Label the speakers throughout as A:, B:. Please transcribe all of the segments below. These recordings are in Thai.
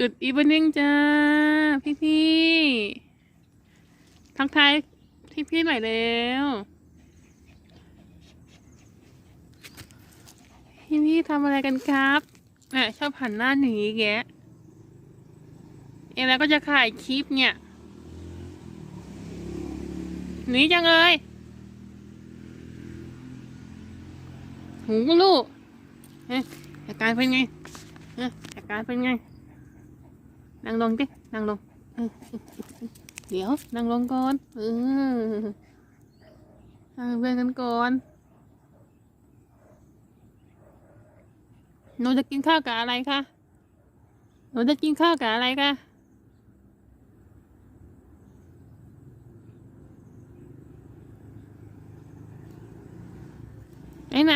A: Good evening จ้า พี่พี่ทักทายพี่พี่หน่อยเร็วพี่พี่ทำอะไรกันครับอะชอบหันหน้าหนีแกเองแล้วก็จะถ่ายคลิปเนี่ย หนีจังเลยหูลูกเอ๊ะอาการเป็นไงเอ๊ะอาการเป็นไง นั่งลงดินั่งลงเออเดี๋ยวนั่งลงก่อนเออนั่งเพื่อนกันก่อนหนูจะกินข้าวกับอะไรคะหนูจะกินข้าวกับอะไรคะไหนไหน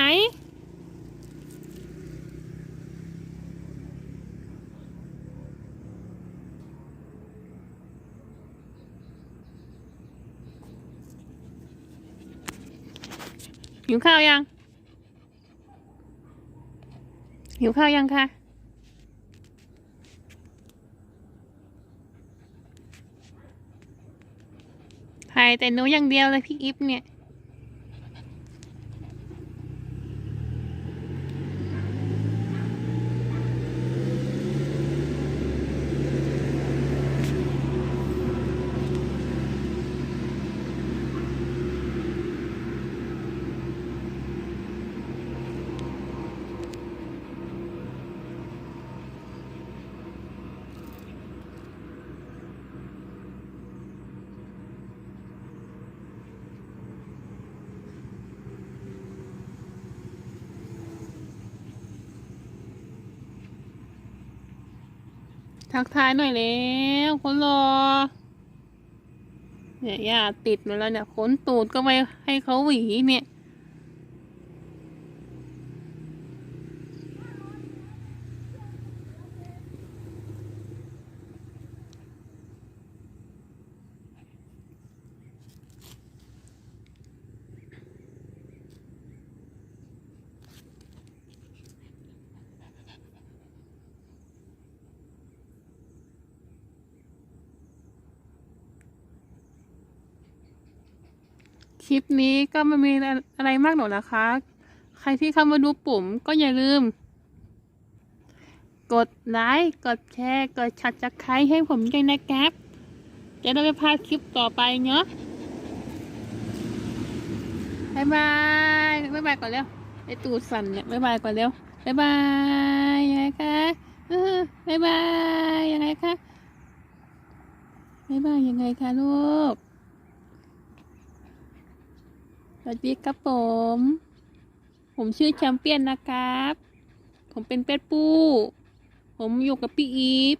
A: หิวข้าวยัง หิวข้าวยังคะถ่ายแต่หนูอย่างเดียวเลยพี่อิฟเนี่ย ทักทายหน่อยแล้วคนรอ เนี่ยย่าติดมาแล้วเนี่ยขนตูดก็ไปให้เขาหวีเนี่ย ลิปนี้ก็ไม่มีอะไรมากหรอกนะคะ ใครที่เข้ามาดูปุ่มก็อย่าลืม กดไลค์กดแชร์กดชัดจักไครให้ผมด้วยนะครับจะได้ไม่พลาดคลิปต่อไปเนาะบายบายบายบายก่อนเร็วไอตูดสั่นเนี่ยบายบายก่อนเร็วบายบายยังไงคะบายบายยังไงคะบายบายยังไงคะลูก ส วัสดีครับผม ผมชื่อแชมเปี้ยนนะครับ ผมเป็นเป็ดปู ผมอยู่กับพี่อีฟ